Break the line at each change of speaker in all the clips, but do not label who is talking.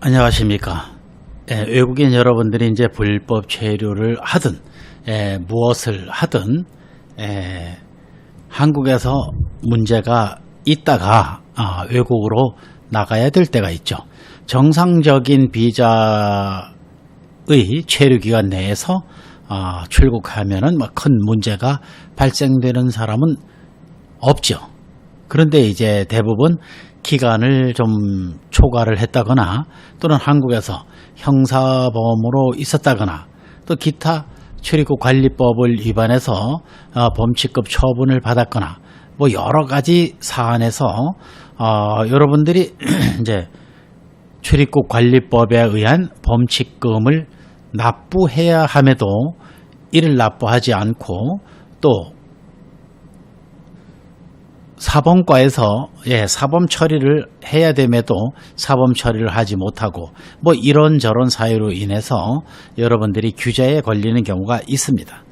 안녕하십니까. 예, 외국인 여러분들이 이제 불법 체류를 하든, 예, 무엇을 하든, 예, 한국에서 문제가 있다가 아, 외국으로 나가야 될 때가 있죠. 정상적인 비자의 체류 기간 내에서 아, 출국하면은 뭐큰 문제가 발생되는 사람은 없죠. 그런데 이제 대부분 기간을 좀 초과를 했다거나 또는 한국에서 형사범으로 있었다거나 또 기타 출입국 관리법을 위반해서 어, 범칙급 처분을 받았거나 뭐 여러 가지 사안에서 어, 여러분들이 이제 출입국 관리법에 의한 범칙금을 납부해야 함에도 이를 납부하지 않고 또 사범과에서 예, 사범 처리를 해야 됨에도 사범 처리를 하지 못하고 뭐 이런저런 사유로 인해서 여러분들이 규제에 걸리는 경우가 있습니다.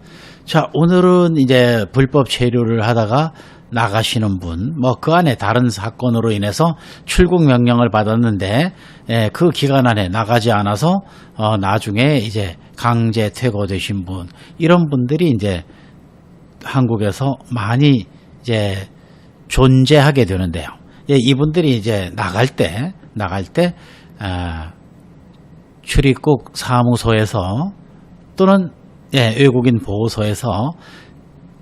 자, 오늘은 이제 불법 체류를 하다가 나가시는 분, 뭐 그 안에 다른 사건으로 인해서 출국 명령을 받았는데 예, 그 기간 안에 나가지 않아서 어, 나중에 이제 강제 퇴거되신 분 이런 분들이 이제 한국에서 많이 이제 존재하게 되는데요. 예, 이분들이 이제 나갈 때 나갈 때 아, 출입국 사무소에서 또는 예, 외국인 보호소에서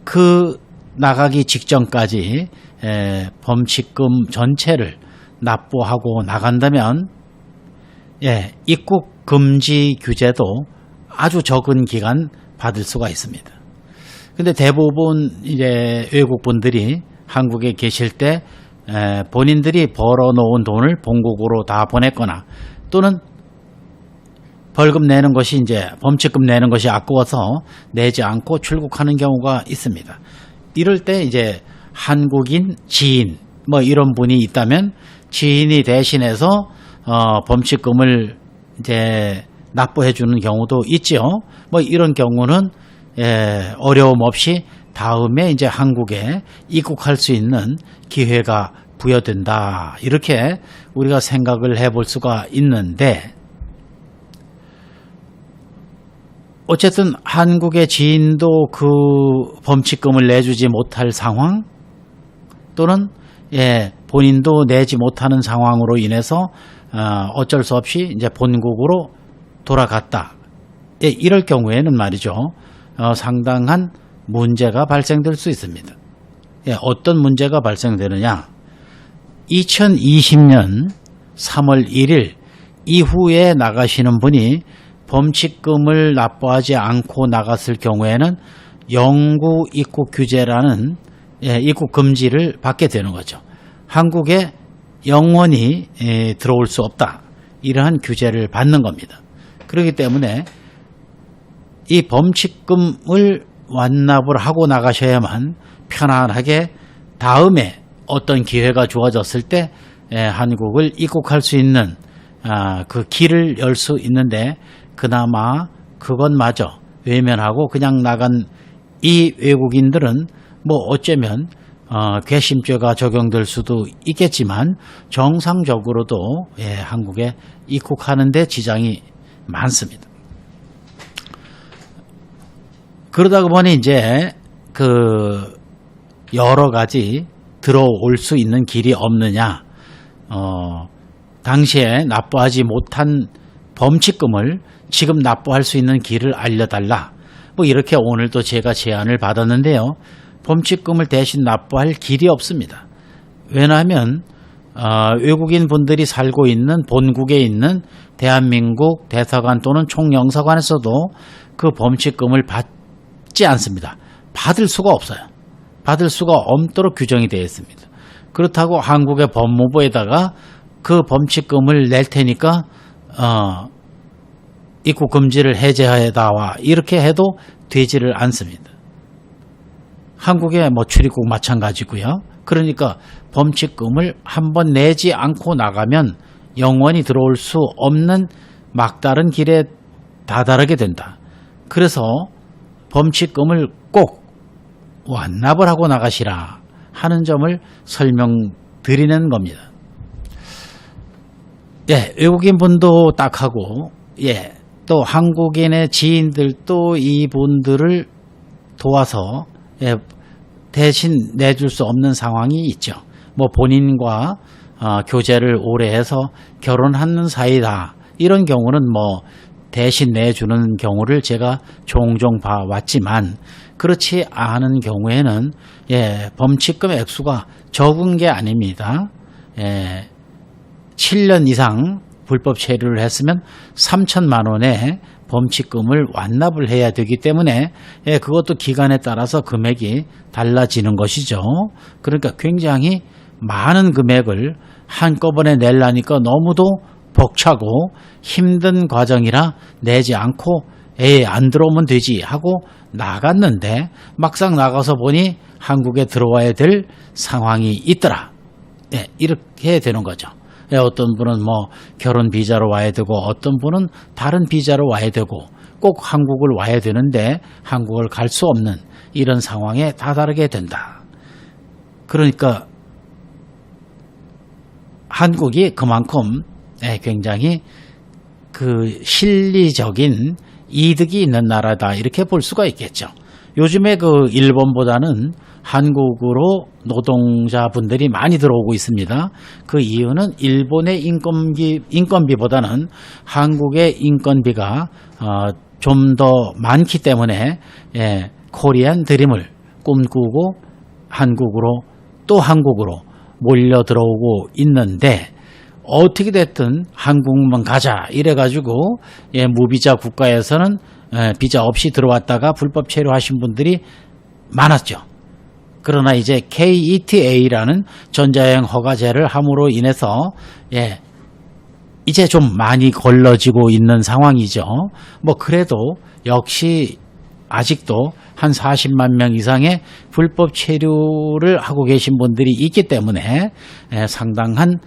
그 나가기 직전까지 에, 범칙금 전체를 납부하고 나간다면 예, 입국 금지 규제도 아주 적은 기간 받을 수가 있습니다. 근데 대부분 이제 외국 분들이 한국에 계실 때 에, 본인들이 벌어놓은 돈을 본국으로 다 보냈거나 또는 벌금 내는 것이 이제 범칙금 내는 것이 아까워서 내지 않고 출국하는 경우가 있습니다. 이럴 때 이제 한국인 지인 뭐 이런 분이 있다면 지인이 대신해서 어 범칙금을 이제 납부해 주는 경우도 있지요. 뭐 이런 경우는 예, 어려움 없이 다음에 이제 한국에 입국할 수 있는 기회가 부여된다. 이렇게 우리가 생각을 해볼 수가 있는데 어쨌든 한국의 지인도 그 범칙금을 내주지 못할 상황 또는 예, 본인도 내지 못하는 상황으로 인해서 어, 어쩔 수 없이 이제 본국으로 돌아갔다. 예, 이럴 경우에는 말이죠. 어, 상당한 문제가 발생될 수 있습니다. 예, 어떤 문제가 발생되느냐? 2020년 3월 1일 이후에 나가시는 분이 범칙금을 납부하지 않고 나갔을 경우에는 영구 입국 규제라는 예, 입국 금지를 받게 되는 거죠. 한국에 영원히 예, 들어올 수 없다. 이러한 규제를 받는 겁니다. 그렇기 때문에 이 범칙금을 완납을 하고 나가셔야만 편안하게 다음에 어떤 기회가 주어졌을 때 예, 한국을 입국할 수 있는 아, 그 길을 열 수 있는데 그나마 그것마저 외면하고 그냥 나간 이 외국인들은 뭐 어쩌면 어, 괘씸죄가 적용될 수도 있겠지만 정상적으로도 예, 한국에 입국하는 데 지장이 많습니다. 그러다 보니 이제 그 여러 가지 들어올 수 있는 길이 없느냐, 어, 당시에 납부하지 못한 범칙금을 지금 납부할 수 있는 길을 알려달라. 뭐 이렇게 오늘도 제가 제안을 받았는데요. 범칙금을 대신 납부할 길이 없습니다. 왜냐하면 어, 외국인 분들이 살고 있는 본국에 있는 대한민국 대사관 또는 총영사관에서도 그 범칙금을 받 지 않습니다. 받을 수가 없어요. 받을 수가 없도록 규정이 되어 있습니다. 그렇다고 한국의 법무부에다가 그 범칙금을 낼 테니까 어, 입국 금지를 해제해다와 이렇게 해도 되지를 않습니다. 한국의 뭐 출입국 마찬가지고요. 그러니까 범칙금을 한 번 내지 않고 나가면 영원히 들어올 수 없는 막다른 길에 다다르게 된다. 그래서 범칙금을 꼭 완납을 하고 나가시라 하는 점을 설명드리는 겁니다. 예, 외국인 분도 딱 하고, 예, 또 한국인의 지인들도 이분들을 도와서, 예, 대신 내줄 수 없는 상황이 있죠. 뭐 본인과 어, 교제를 오래 해서 결혼하는 사이다. 이런 경우는 뭐 대신 내주는 경우를 제가 종종 봐왔지만 그렇지 않은 경우에는 예, 범칙금 액수가 적은 게 아닙니다. 예, 7년 이상 불법 체류를 했으면 3천만 원의 범칙금을 완납을 해야 되기 때문에 예, 그것도 기간에 따라서 금액이 달라지는 것이죠. 그러니까 굉장히 많은 금액을 한꺼번에 내려니까 너무도 벅차고 힘든 과정이라 내지 않고 에이 안 들어오면 되지 하고 나갔는데 막상 나가서 보니 한국에 들어와야 될 상황이 있더라. 예, 이렇게 되는 거죠. 예, 어떤 분은 뭐 결혼 비자로 와야 되고 어떤 분은 다른 비자로 와야 되고 꼭 한국을 와야 되는데 한국을 갈 수 없는 이런 상황에 다다르게 된다. 그러니까 한국이 그만큼 예, 굉장히 그 실리적인 이득이 있는 나라다 이렇게 볼 수가 있겠죠. 요즘에 그 일본보다는 한국으로 노동자분들이 많이 들어오고 있습니다. 그 이유는 일본의 인건비 인건비보다는 한국의 인건비가 어, 좀 더 많기 때문에 예, 코리안 드림을 꿈꾸고 한국으로 또 한국으로 몰려 들어오고 있는데 어떻게 됐든 한국만 가자 이래가지고 예, 무비자 국가에서는 예, 비자 없이 들어왔다가 불법 체류하신 분들이 많았죠. 그러나 이제 KETA라는 전자여행 허가제를 함으로 인해서 예, 이제 좀 많이 걸러지고 있는 상황이죠. 뭐 그래도 역시 아직도 한 40만 명 이상의 불법 체류를 하고 계신 분들이 있기 때문에 예, 상당한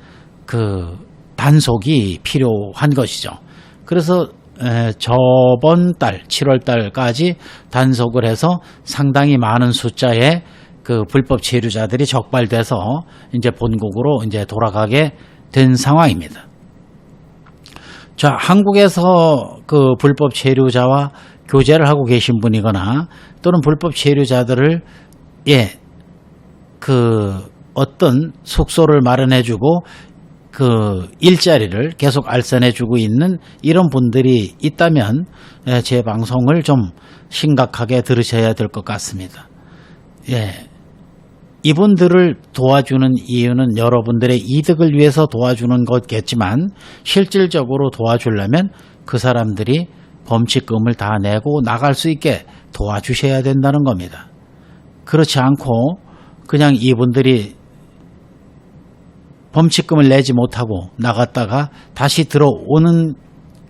그 단속이 필요한 것이죠. 그래서 에, 저번 달 7월 달까지 단속을 해서 상당히 많은 숫자의 그 불법 체류자들이 적발돼서 이제 본국으로 이제 돌아가게 된 상황입니다. 자, 한국에서 그 불법 체류자와 교제를 하고 계신 분이거나 또는 불법 체류자들을 예, 그 어떤 숙소를 마련해주고 그 일자리를 계속 알선해주고 있는 이런 분들이 있다면 예, 제 방송을 좀 심각하게 들으셔야 될 것 같습니다. 예. 이분들을 도와주는 이유는 여러분들의 이득을 위해서 도와주는 것겠지만 실질적으로 도와주려면 그 사람들이 범칙금을 다 내고 나갈 수 있게 도와주셔야 된다는 겁니다. 그렇지 않고 그냥 이분들이 범칙금을 내지 못하고 나갔다가 다시 들어오는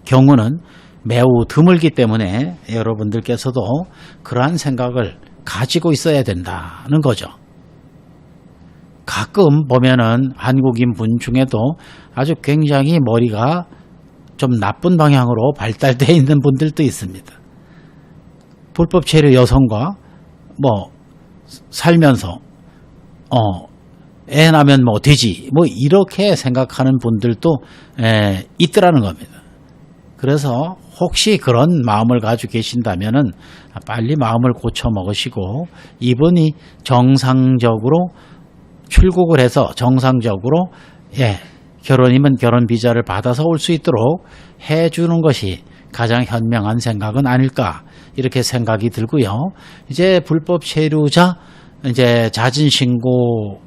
경우는 매우 드물기 때문에 여러분들께서도 그러한 생각을 가지고 있어야 된다는 거죠. 가끔 보면은 한국인 분 중에도 아주 굉장히 머리가 좀 나쁜 방향으로 발달되어 있는 분들도 있습니다. 불법 체류 여성과 뭐 살면서 어, 애 나면 뭐 되지 뭐 이렇게 생각하는 분들도 에, 있더라는 겁니다. 그래서 혹시 그런 마음을 가지고 계신다면은 빨리 마음을 고쳐 먹으시고 이분이 정상적으로 출국을 해서 정상적으로 예, 결혼이면 결혼 비자를 받아서 올 수 있도록 해 주는 것이 가장 현명한 생각은 아닐까 이렇게 생각이 들고요. 이제 불법 체류자 이제 자진 신고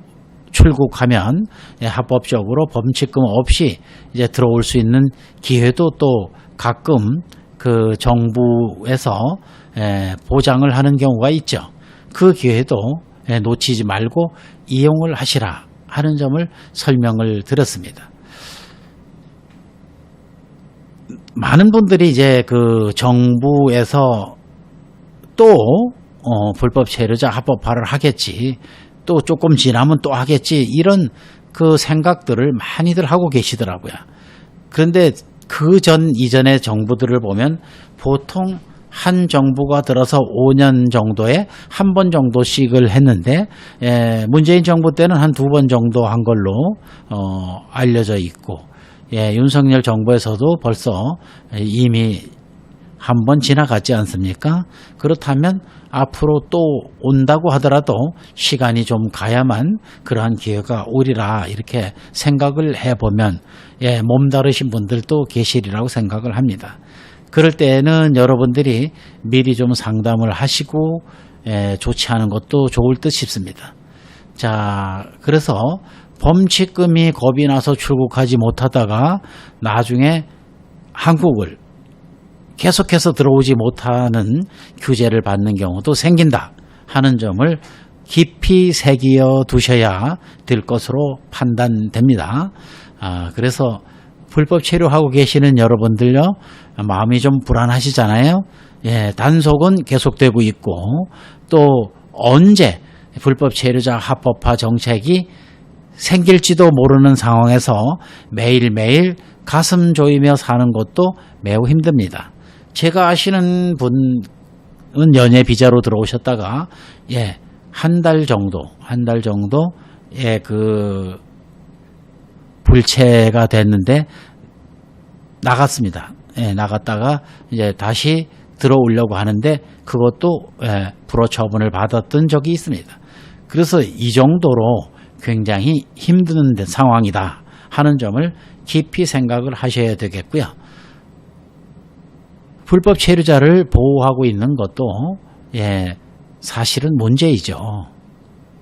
출국하면 예, 합법적으로 범칙금 없이 이제 들어올 수 있는 기회도 또 가끔 그 정부에서 예, 보장을 하는 경우가 있죠. 그 기회도 예, 놓치지 말고 이용을 하시라 하는 점을 설명을 드렸습니다. 많은 분들이 이제 그 정부에서 또 어, 불법 체류자 합법화를 하겠지. 또 조금 지나면 또 하겠지. 이런 그 생각들을 많이들 하고 계시더라고요. 그런데 그 전 이전의 정부들을 보면 보통 한 정부가 들어서 5년 정도에 한 번 정도씩을 했는데 에, 문재인 정부 때는 한 두 번 정도 한 걸로 어, 알려져 있고 예, 윤석열 정부에서도 벌써 이미 한 번 지나갔지 않습니까? 그렇다면 앞으로 또 온다고 하더라도 시간이 좀 가야만 그러한 기회가 오리라 이렇게 생각을 해보면 예, 몸다르신 분들도 계시리라고 생각을 합니다. 그럴 때에는 여러분들이 미리 좀 상담을 하시고 예, 조치하는 것도 좋을 듯 싶습니다. 자, 그래서 범칙금이 겁이 나서 출국하지 못하다가 나중에 한국을 계속해서 들어오지 못하는 규제를 받는 경우도 생긴다 하는 점을 깊이 새기어 두셔야 될 것으로 판단됩니다. 아, 그래서 불법 체류하고 계시는 여러분들요, 마음이 좀 불안하시잖아요. 예, 단속은 계속되고 있고, 또 언제 불법 체류자 합법화 정책이 생길지도 모르는 상황에서 매일매일 가슴 조이며 사는 것도 매우 힘듭니다. 제가 아시는 분은 연예 비자로 들어오셨다가 예, 한 달 정도, 한 달 정도 예, 그 불체가 됐는데 나갔습니다. 예, 나갔다가 이제 다시 들어오려고 하는데 그것도 예, 불허 처분을 받았던 적이 있습니다. 그래서 이 정도로 굉장히 힘든 데- 상황이다 하는 점을 깊이 생각을 하셔야 되겠고요. 불법 체류자를 보호하고 있는 것도 예, 사실은 문제이죠.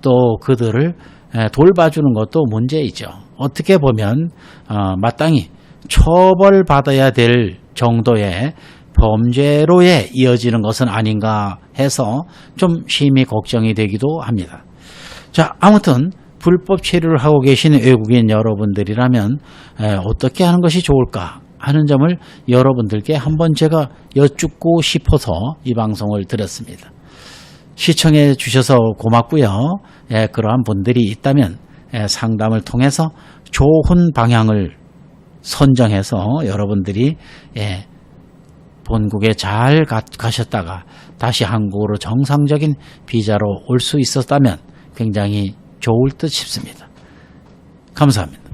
또 그들을 예, 돌봐주는 것도 문제이죠. 어떻게 보면 어, 마땅히 처벌받아야 될 정도의 범죄로에 이어지는 것은 아닌가 해서 좀 심히 걱정이 되기도 합니다. 자, 아무튼 불법 체류를 하고 계신 외국인 여러분들이라면 에, 어떻게 하는 것이 좋을까 하는 점을 여러분들께 한번 제가 여쭙고 싶어서 이 방송을 드렸습니다. 시청해 주셔서 고맙고요. 예, 그러한 분들이 있다면 예, 상담을 통해서 좋은 방향을 선정해서 여러분들이 예, 본국에 잘 가, 가셨다가 다시 한국으로 정상적인 비자로 올 수 있었다면 굉장히 좋을 듯 싶습니다. 감사합니다.